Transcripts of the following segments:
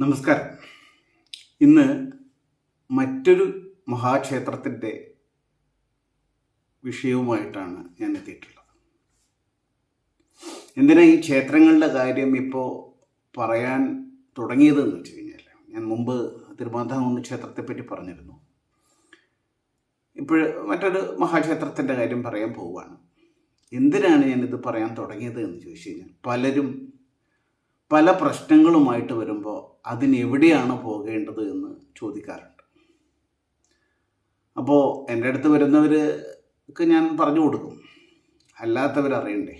നമസ്കാരം. ഇന്ന് മറ്റൊരു മഹാക്ഷേത്രത്തിന്റെ വിഷയവുമായിട്ടാണ് ഞാൻ എത്തിയിട്ടുള്ളത്. എന്തിനാ ഈ ക്ഷേത്രങ്ങളുടെ കാര്യം ഇപ്പോൾ പറയാൻ തുടങ്ങിയതെന്ന് വെച്ച് കഴിഞ്ഞാൽ ഞാൻ മുമ്പ് ക്ഷേത്രത്തെ ക്ഷേത്രത്തെപ്പറ്റി പറഞ്ഞിരുന്നു. ഇപ്പോൾ മറ്റൊരു മഹാക്ഷേത്രത്തിന്റെ കാര്യം പറയാൻ പോവുകയാണ്. എന്തിനാണ് ഞാനിത് പറയാൻ തുടങ്ങിയത് എന്ന് ചോദിച്ചു കഴിഞ്ഞാൽ പലരും പല പ്രശ്നങ്ങളുമായിട്ട് വരുമ്പോൾ അതിനെവിടെയാണ് പോകേണ്ടത് എന്ന് ചോദിക്കാറുണ്ട്. അപ്പോൾ എന്റെ അടുത്ത് വരുന്നവർക്ക് ഞാൻ പറഞ്ഞു കൊടുക്കും. അല്ലാത്തവരറിയണ്ടേ?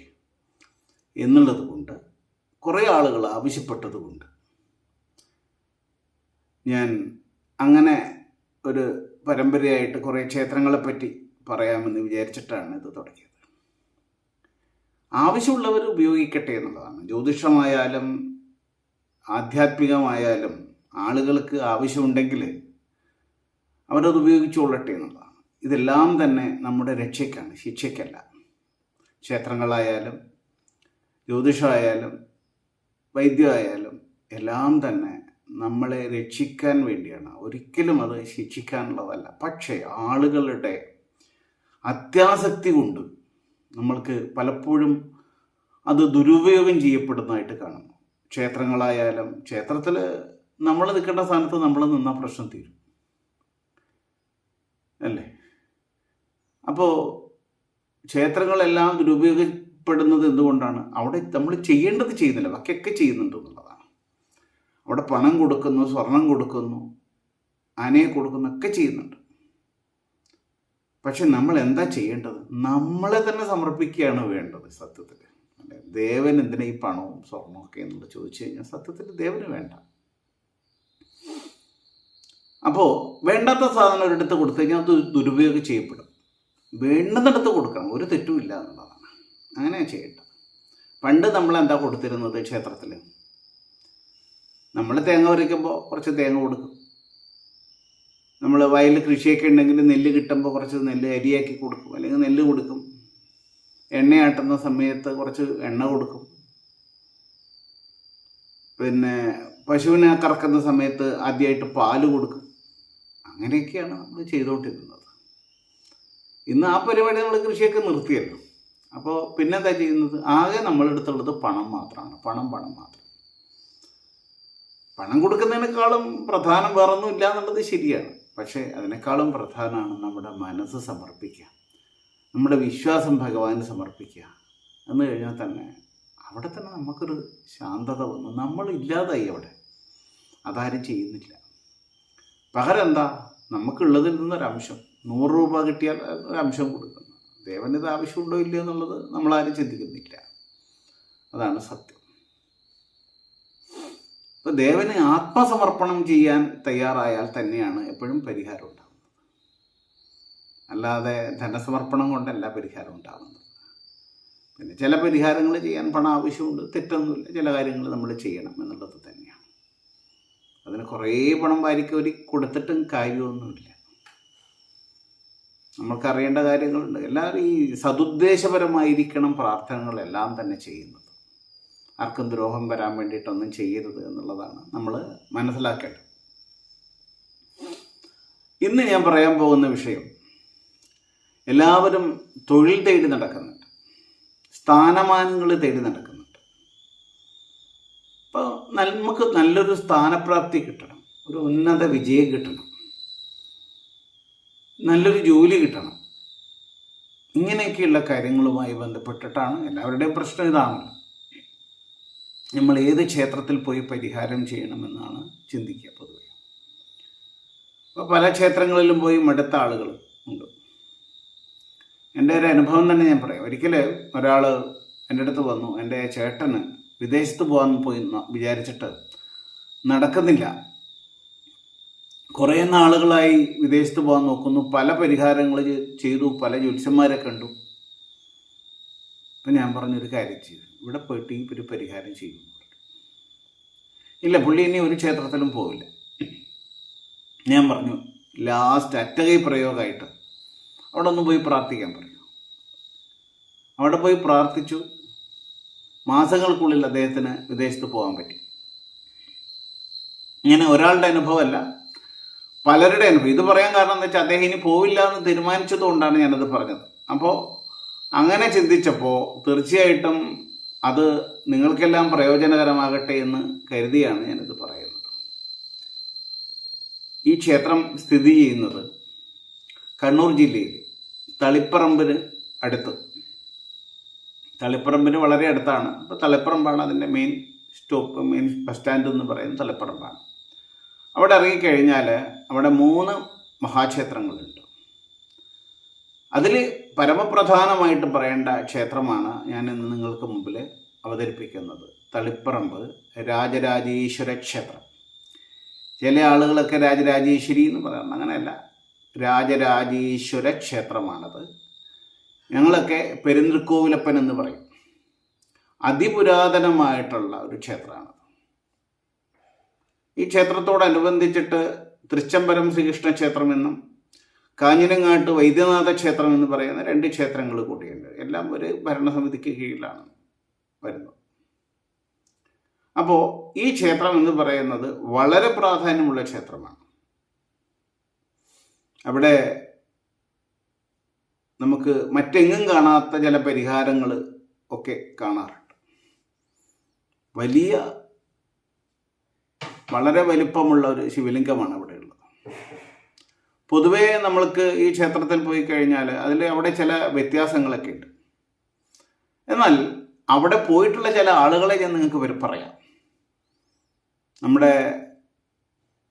എന്നുള്ളത് കൊണ്ട് കുറേ ആളുകൾ ആവശ്യപ്പെട്ടത് കൊണ്ട് ഞാൻ അങ്ങനെ ഒരു പരമ്പരയായിട്ട് കുറേ ക്ഷേത്രങ്ങളെപ്പറ്റി പറയാമെന്ന് വിചാരിച്ചിട്ടാണ് ഇത് തുടങ്ങിയത്. ആവശ്യമുള്ളവർ ഉപയോഗിക്കട്ടെ എന്നുള്ളതാണ്. ജ്യോതിഷമായാലും ആധ്യാത്മികമായാലും ആളുകൾക്ക് ആവശ്യമുണ്ടെങ്കിൽ അവരത് ഉപയോഗിച്ചുകൊള്ളട്ടെ എന്നുള്ളതാണ്. ഇതെല്ലാം തന്നെ നമ്മുടെ രക്ഷയ്ക്കാണ് ശിക്ഷയ്ക്കല്ല. ക്ഷേത്രങ്ങളായാലും ജ്യോതിഷമായാലും വൈദ്യമായാലും എല്ലാം തന്നെ നമ്മളെ രക്ഷിക്കാൻ വേണ്ടിയാണ്. ഒരിക്കലും അത് ശിക്ഷിക്കാനുള്ളതല്ല. പക്ഷേ ആളുകളുടെ അത്യാസക്തി കൊണ്ട് നമ്മൾക്ക് പലപ്പോഴും അത് ദുരുപയോഗം ചെയ്യപ്പെടുന്നതായിട്ട് കാണുന്നു ക്ഷേത്രങ്ങളായാലും ക്ഷേത്രത്തിൽ നമ്മൾ നിൽക്കേണ്ട സ്ഥാനത്ത് നമ്മൾ നിന്ന പ്രശ്നം തീരും. അല്ലേ? അപ്പോൾ ക്ഷേത്രങ്ങളെല്ലാം ദുരുപയോഗപ്പെടുന്നത് എന്തുകൊണ്ടാണ്? അവിടെ നമ്മൾ ചെയ്യേണ്ടത് ചെയ്യുന്നില്ല. ബാക്കിയൊക്കെ ചെയ്യുന്നുണ്ട് എന്നുള്ളതാണ്. അവിടെ പണം കൊടുക്കുന്നു സ്വർണം കൊടുക്കുന്നു ആനയെ കൊടുക്കുന്നു ഒക്കെ ചെയ്യുന്നുണ്ട്. പക്ഷെ നമ്മൾ എന്താ ചെയ്യേണ്ടത്? നമ്മളെ തന്നെ സമർപ്പിക്കുകയാണ് വേണ്ടത് സത്യത്തിൽ. ദേവൻ എന്തിനാ ഈ പണവും സ്വർണവും ഒക്കെ എന്നുള്ളത് ചോദിച്ചു കഴിഞ്ഞാൽ സത്യത്തിൽ ദേവന് വേണ്ട. അപ്പോൾ വേണ്ടാത്ത സാധനം ഒരിടത്ത് കൊടുത്തു കഴിഞ്ഞാൽ അത് ദുരുപയോഗം ചെയ്യപ്പെടും. വേണ്ടുന്നിടത്ത് കൊടുക്കണം. ഒരു തെറ്റുമില്ല എന്നുള്ളതാണ്. അങ്ങനെ ചെയ്യട്ടെ പണ്ട് നമ്മൾ എന്താ കൊടുത്തിരുന്നത് ക്ഷേത്രത്തിൽ നമ്മൾ തേങ്ങ പറിക്കുമ്പോൾ കുറച്ച് തേങ്ങ കൊടുക്കും. നമ്മൾ വയലിൽ കൃഷിയൊക്കെ ഉണ്ടെങ്കിൽ നെല്ല് കിട്ടുമ്പോൾ കുറച്ച് നെല്ല് അരിയാക്കി കൊടുക്കും. അല്ലെങ്കിൽ നെല്ല് കൊടുക്കും. എണ്ണയാട്ടുന്ന സമയത്ത് കുറച്ച് എണ്ണ കൊടുക്കും. പിന്നെ പശുവിനെ കറക്കുന്ന സമയത്ത് ആദ്യമായിട്ട് പാൽ കൊടുക്കും. അങ്ങനെയൊക്കെയാണ് നമ്മൾ ചെയ്തുകൊണ്ടിരുന്നത് ഇന്ന് ആ പരിപാടി നമ്മൾ കൃഷിയൊക്കെ നിർത്തിയല്ലോ. അപ്പോൾ പിന്നെന്താ ചെയ്യുന്നത്? ആകെ നമ്മളെടുത്തുള്ളത് പണം മാത്രമാണ് പണം പണം മാത്രം. പണം കൊടുക്കുന്നതിനേക്കാളും പ്രധാനം വേറൊന്നും ഇല്ല എന്നുള്ളത് ശരിയാണ്. പക്ഷേ അതിനേക്കാളും പ്രധാനമാണ് നമ്മുടെ മനസ്സ് സമർപ്പിക്കുക. നമ്മുടെ വിശ്വാസം ഭഗവാന് സമർപ്പിക്കുക. എന്ന് കഴിഞ്ഞാൽ തന്നെ അവിടെ തന്നെ നമുക്കൊരു ശാന്തത വന്നു. നമ്മൾ ഇല്ലാതായി അവിടെ. അതാരും ചെയ്യുന്നില്ല. പകരം എന്താ നമുക്കുള്ളതിൽ നിന്നൊരംശം. നൂറ് രൂപ കിട്ടിയാൽ ഒരംശം കൊടുക്കുന്നു. ദേവന് ഇത് ആവശ്യമുണ്ടോ ഇല്ലയോ എന്നുള്ളത് നമ്മളാരും ചിന്തിക്കുന്നില്ല. അതാണ് സത്യം. അപ്പോൾ ദേവന് ആത്മസമർപ്പണം ചെയ്യാൻ തയ്യാറായാൽ തന്നെയാണ് എപ്പോഴും പരിഹാരം ഉണ്ടാകുന്നത് അല്ലാതെ ധനസമർപ്പണം കൊണ്ടല്ല പരിഹാരം ഉണ്ടാകുന്നത് പിന്നെ ചില പരിഹാരങ്ങൾ ചെയ്യാൻ പണം ആവശ്യമുണ്ട് തെറ്റൊന്നുമില്ല. ചില കാര്യങ്ങൾ നമ്മൾ ചെയ്യണം എന്നുള്ളത് തന്നെയാണ്. അതിന് കുറേ പണം വാരിക്കോരി കൊടുത്തിട്ടും കാര്യമൊന്നുമില്ല. നമ്മൾക്കറിയേണ്ട കാര്യങ്ങളുണ്ട്. എല്ലാവരും ഈ സതുദ്ദേശപരമായിരിക്കണം പ്രാർത്ഥനകളെല്ലാം തന്നെ ചെയ്യുന്നത്. ആർക്കും ദ്രോഹം വരാൻ വേണ്ടിയിട്ടൊന്നും ചെയ്യരുത് എന്നുള്ളതാണ് നമ്മൾ മനസ്സിലാക്കേണ്ടത്. ഇന്ന് ഞാൻ പറയാൻ പോകുന്ന വിഷയം എല്ലാവരും തൊഴിൽ തേടി നടക്കുന്നുണ്ട്. സ്ഥാനമാനങ്ങൾ തേടി നടക്കുന്നുണ്ട്. അപ്പോൾ നമുക്ക് നല്ലൊരു സ്ഥാനപ്രാപ്തി കിട്ടണം ഒരു ഉന്നത വിജയം കിട്ടണം നല്ലൊരു ജോലി കിട്ടണം. ഇങ്ങനെയൊക്കെയുള്ള കാര്യങ്ങളുമായി ബന്ധപ്പെട്ടിട്ടാണ് എല്ലാവരുടെയും പ്രശ്നം ഇതാണല്ലോ. നമ്മൾ ഏത് ക്ഷേത്രത്തിൽ പോയി പരിഹാരം ചെയ്യണമെന്നാണ് ചിന്തിക്കുക പൊതുവെ. അപ്പോൾ പല ക്ഷേത്രങ്ങളിലും പോയി മടുത്ത ആളുകൾ ഉണ്ട്. എന്റെ ഒരു അനുഭവം തന്നെ ഞാൻ പറയാം. ഒരിക്കൽ ഒരാൾ എന്റെ അടുത്ത് വന്നു. എന്റെ ചേട്ടന് വിദേശത്ത് പോകാൻ പോയി വിചാരിച്ചിട്ട് നടക്കുന്നില്ല. കുറേ നാളുകളായി വിദേശത്ത് പോകാൻ നോക്കുന്നു. പല പരിഹാരങ്ങൾ ചെയ്തു. പല ജ്യോത്സ്യന്മാരെ കണ്ടു. അപ്പം ഞാൻ പറഞ്ഞൊരു കാര്യം ചെയ്തു. ഇവിടെ പോയിട്ട് ഈ ഒരു പരിഹാരം ചെയ്യും ഇല്ല പുള്ളി ഇനി ഒരു ക്ഷേത്രത്തിലും പോവില്ല. ഞാൻ പറഞ്ഞു ലാസ്റ്റ് അറ്റകൈ പ്രയോഗമായിട്ട് അവിടെ ഒന്ന് പോയി പ്രാർത്ഥിക്കാൻ പറഞ്ഞു. അവിടെ പോയി പ്രാർത്ഥിച്ചു. മാസങ്ങൾക്കുള്ളിൽ അദ്ദേഹത്തിന് വിദേശത്ത് പോകാൻ പറ്റി. ഇങ്ങനെ ഒരാളുടെ അനുഭവമല്ല പലരുടെ അനുഭവം. ഇത് പറയാൻ കാരണം എന്താ വെച്ചാൽ അദ്ദേഹം ഇനി പോവില്ല എന്ന് തീരുമാനിച്ചതുകൊണ്ടാണ് ഞാനത് പറഞ്ഞത്. അപ്പോൾ അങ്ങനെ ചിന്തിച്ചപ്പോൾ തീർച്ചയായിട്ടും അത് നിങ്ങൾക്കെല്ലാം പ്രയോജനകരമാകട്ടെ എന്ന് കരുതിയാണ് ഞാനിത് പറയുന്നത്. ഈ ക്ഷേത്രം സ്ഥിതി ചെയ്യുന്നത് കണ്ണൂർ ജില്ലയിൽ തളിപ്പറമ്പിന് അടുത്ത്. തളിപ്പറമ്പിന് വളരെ അടുത്താണ്. അപ്പോൾ തളിപ്പറമ്പാണ് അതിന്റെ main stop main bus stand എന്ന് പറയുന്നത് തളിപ്പറമ്പാണ്. അവിടെ ഇറങ്ങിക്കഴിഞ്ഞാൽ അവിടെ മൂന്ന് മഹാക്ഷേത്രങ്ങളുണ്ട്. അതിൽ പരമപ്രധാനമായിട്ട് പറയേണ്ട ക്ഷേത്രമാണ് ഞാൻ ഇന്ന് നിങ്ങൾക്ക് മുമ്പിൽ അവതരിപ്പിക്കുന്നത്. തളിപ്പറമ്പ് രാജരാജേശ്വര ക്ഷേത്രം. ചില ആളുകളൊക്കെ രാജരാജേശ്വരി എന്ന് പറയാം. അങ്ങനെയല്ല. രാജരാജേശ്വര ക്ഷേത്രമാണത്. ഞങ്ങളൊക്കെ പെരുന്തൃക്കോവിലപ്പൻ എന്ന് പറയും. അതിപുരാതനമായിട്ടുള്ള ഒരു ക്ഷേത്രമാണ്. ഈ ക്ഷേത്രത്തോടനുബന്ധിച്ചിട്ട് തൃച്ചംബരം ശ്രീകൃഷ്ണ ക്ഷേത്രം എന്നും കാഞ്ഞിരങ്ങാട്ട് വൈദ്യനാഥ ക്ഷേത്രം എന്ന് പറയുന്ന രണ്ട് ക്ഷേത്രങ്ങൾ കൂടിയുണ്ട്. എല്ലാം ഒരു ഭരണസമിതിക്ക് കീഴിലാണ് വരുന്നത്. അപ്പോൾ ഈ ക്ഷേത്രം എന്ന് പറയുന്നത് വളരെ പ്രാധാന്യമുള്ള ക്ഷേത്രമാണ്. അവിടെ നമുക്ക് മറ്റെങ്ങും കാണാത്ത ചില പരിഹാരങ്ങൾ ഒക്കെ കാണാറുണ്ട്. വലിയ വളരെ വലിപ്പമുള്ള ഒരു ശിവലിംഗമാണ് അവിടെ ഉള്ളത്. പൊതുവേ നമ്മൾക്ക് ഈ ക്ഷേത്രത്തിൽ പോയി കഴിഞ്ഞാൽ അതിൽ അവിടെ ചില വ്യത്യാസങ്ങളൊക്കെ ഉണ്ട്. എന്നാൽ അവിടെ പോയിട്ടുള്ള ചില ആളുകളെ ഞാൻ നിങ്ങൾക്ക് പറയാം. നമ്മുടെ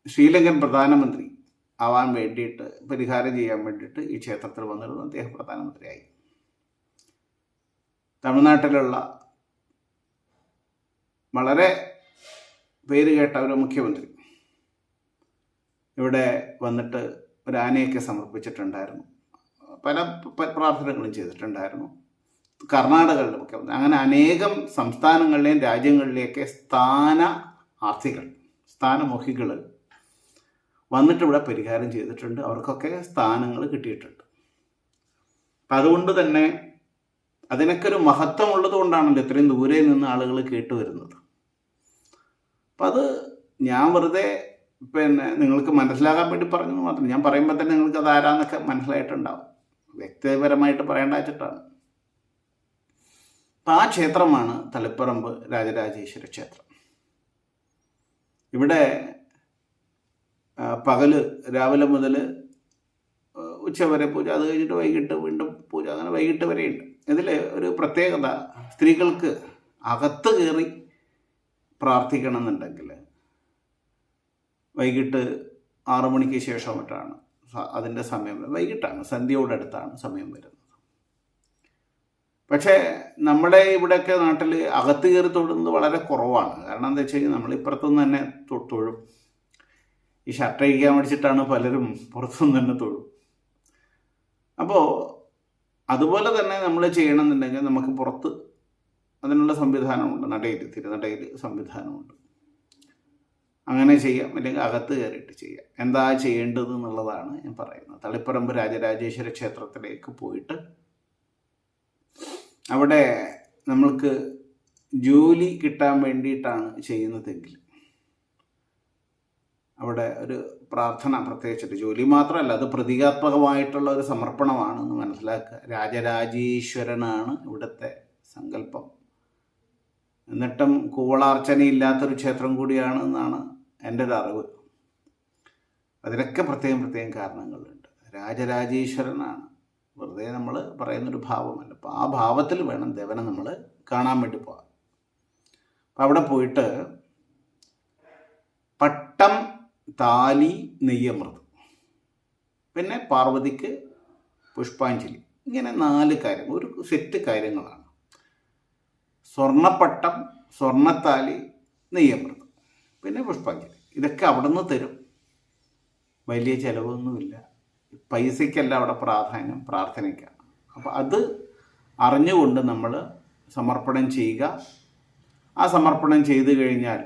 ശ്രീലങ്കൻ പ്രധാനമന്ത്രി ആവാൻ വേണ്ടിയിട്ട് പരിഹാരം ചെയ്യാൻ വേണ്ടിയിട്ട് ഈ ക്ഷേത്രത്തിൽ വന്നിരുന്നു. അദ്ദേഹം പ്രധാനമന്ത്രിയായി. തമിഴ്നാട്ടിലുള്ള വളരെ പേര് കേട്ട ഒരു മുഖ്യമന്ത്രി ഇവിടെ വന്നിട്ട് ഒരു ആനയൊക്കെ സമർപ്പിച്ചിട്ടുണ്ടായിരുന്നു. പല പ്രാർത്ഥനകളും ചെയ്തിട്ടുണ്ടായിരുന്നു. കർണാടകയുടെ മുഖ്യമന്ത്രി അങ്ങനെ അനേകം സംസ്ഥാനങ്ങളിലെയും രാജ്യങ്ങളിലെയൊക്കെ സ്ഥാന ആർത്ഥികൾ സ്ഥാനമോഹികൾ വന്നിട്ട് ഇവിടെ പരിഹാരം ചെയ്തിട്ടുണ്ട്. അവർക്കൊക്കെ സ്ഥാനങ്ങൾ കിട്ടിയിട്ടുണ്ട്. അപ്പം അതുകൊണ്ട് തന്നെ അതിനൊക്കെ ഒരു മഹത്വം ഉള്ളത് കൊണ്ടാണല്ലോ ഇത്രയും ദൂരെ നിന്ന് ആളുകൾ കേട്ടു വരുന്നത്. അപ്പം അത് ഞാൻ വെറുതെ പിന്നെ നിങ്ങൾക്ക് മനസ്സിലാകാൻ വേണ്ടി പറഞ്ഞു മാത്രം. ഞാൻ പറയുമ്പോൾ തന്നെ നിങ്ങൾക്ക് അത് ആരാന്നൊക്കെ മനസ്സിലായിട്ടുണ്ടാവും. വ്യക്തിപരമായിട്ട് പറയേണ്ട വെച്ചിട്ടാണ്. അപ്പം ആ ക്ഷേത്രമാണ് തലപ്പറമ്പ് രാജരാജേശ്വര ക്ഷേത്രം. ഇവിടെ പകൽ രാവിലെ മുതൽ ഉച്ചവരെ പൂജ അത് കഴിഞ്ഞിട്ട് വൈകിട്ട് വീണ്ടും പൂജ അങ്ങനെ വൈകിട്ട് വരെയുണ്ട്. ഇതിൽ ഒരു പ്രത്യേകത സ്ത്രീകൾക്ക് അകത്ത് കയറി പ്രാർത്ഥിക്കണം എന്നുണ്ടെങ്കിൽ വൈകിട്ട് ആറു മണിക്ക് ശേഷം മറ്റാണ് അതിന്റെ സമയം വൈകിട്ടാണ്. സന്ധ്യയോടടുത്താണ് സമയം വരുന്നത്. പക്ഷേ നമ്മുടെ ഇവിടെയൊക്കെ നാട്ടിൽ അകത്ത് കയറി തൊടുന്നത് വളരെ കുറവാണ്. കാരണം എന്താ വെച്ച് കഴിഞ്ഞാൽ നമ്മൾ ഇപ്പുറത്തുനിന്ന് തന്നെ തൊഴും. ഈ ഷർട്ട് അഴിക്കാൻ മേടിച്ചിട്ടാണ് പലരും പുറത്തുനിന്ന് തന്നെ തൊഴും. അപ്പോൾ അതുപോലെ തന്നെ നമ്മൾ ചെയ്യണമെന്നുണ്ടെങ്കിൽ നമുക്ക് പുറത്ത് അതിനുള്ള സംവിധാനമുണ്ട്. നടയിൽ തിരുനടയിൽ സംവിധാനമുണ്ട്. അങ്ങനെ ചെയ്യാം അല്ലെങ്കിൽ അകത്ത് കയറിയിട്ട് ചെയ്യാം. എന്താ ചെയ്യേണ്ടത് എന്നുള്ളതാണ് ഞാൻ പറയുന്നത്. തളിപ്പറമ്പ് രാജരാജേശ്വര ക്ഷേത്രത്തിലേക്ക് പോയിട്ട് അവിടെ നമ്മൾക്ക് ജോലി കിട്ടാൻ വേണ്ടിയിട്ടാണ് ചെയ്യുന്നതെങ്കിൽ അവിടെ ഒരു പ്രാർത്ഥന പ്രത്യേകിച്ചിട്ട് ജോലി മാത്രമല്ല അത് പ്രതീകാത്മകമായിട്ടുള്ള ഒരു സമർപ്പണമാണെന്ന് മനസ്സിലാക്കുക. രാജരാജീശ്വരനാണ് ഇവിടുത്തെ സങ്കല്പം. എന്നിട്ടും കൂവളാർച്ചനയില്ലാത്തൊരു ക്ഷേത്രം കൂടിയാണ് എന്നാണ് എന്റെ ഒരു അറിവ് അതിനൊക്കെ പ്രത്യേകം പ്രത്യേകം കാരണങ്ങളുണ്ട്. രാജരാജേശ്വരനാണ്. വെറുതെ നമ്മൾ പറയുന്നൊരു ഭാവമല്ല. അപ്പോൾ ആ ഭാവത്തിൽ വേണം ദേവനെ നമ്മൾ കാണാൻ വേണ്ടി പോകാം അപ്പം അവിടെ പോയിട്ട് പട്ടം താലി നെയ്യമൃത്. പിന്നെ പാർവതിക്ക് പുഷ്പാഞ്ജലി. ഇങ്ങനെ നാല് കാര്യങ്ങൾ ഒരു സെറ്റ് കാര്യങ്ങളാണ്. സ്വർണപ്പട്ടം സ്വർണത്താലി നെയ്യമൃത്. പിന്നെ പുഷ്പാഞ്ജലി. ഇതൊക്കെ അവിടെ നിന്ന് തരും. വലിയ ചിലവൊന്നുമില്ല. പൈസയ്ക്കല്ല അവിടെ പ്രാധാന്യം പ്രാർത്ഥനയ്ക്കാണ്. അപ്പോൾ അത് അറിഞ്ഞുകൊണ്ട് നമ്മൾ സമർപ്പണം ചെയ്യുക. ആ സമർപ്പണം ചെയ്തു കഴിഞ്ഞാൽ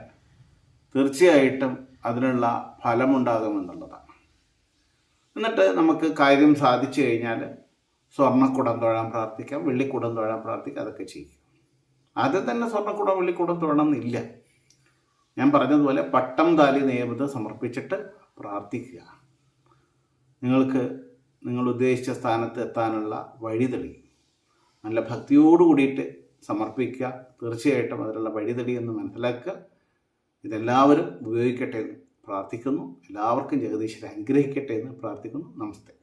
തീർച്ചയായിട്ടും അതിനുള്ള ഫലമുണ്ടാകുമെന്നുള്ളതാണ്. എന്നിട്ട് നമുക്ക് കാര്യം സാധിച്ചു കഴിഞ്ഞാൽ സ്വർണക്കുടം തൊഴാൻ പ്രാർത്ഥിക്കാം വെള്ളിക്കുടം തൊഴാൻ പ്രാർത്ഥിക്കാം അതൊക്കെ ചെയ്യും. ആദ്യം തന്നെ സ്വർണക്കുടം വെള്ളിക്കുടം തൊഴണമെന്നില്ല. ഞാൻ പറഞ്ഞതുപോലെ പട്ടം താലി നിയമത്തെ സമർപ്പിച്ചിട്ട് പ്രാർത്ഥിക്കുക. നിങ്ങൾക്ക് നിങ്ങൾ ഉദ്ദേശിച്ച സ്ഥാനത്ത് എത്താനുള്ള വഴി തെളിയും. നല്ല ഭക്തിയോട് കൂടിയിട്ട് സമർപ്പിക്കുക. തീർച്ചയായിട്ടും അതിനുള്ള വഴി തെളിയെന്ന് മനസ്സിലാക്കുക. ഇതെല്ലാവരും ഉപയോഗിക്കട്ടെ എന്ന് പ്രാർത്ഥിക്കുന്നു. എല്ലാവർക്കും ജഗദീശ്വരെ അനുഗ്രഹിക്കട്ടെ എന്ന് പ്രാർത്ഥിക്കുന്നു. നമസ്തേ.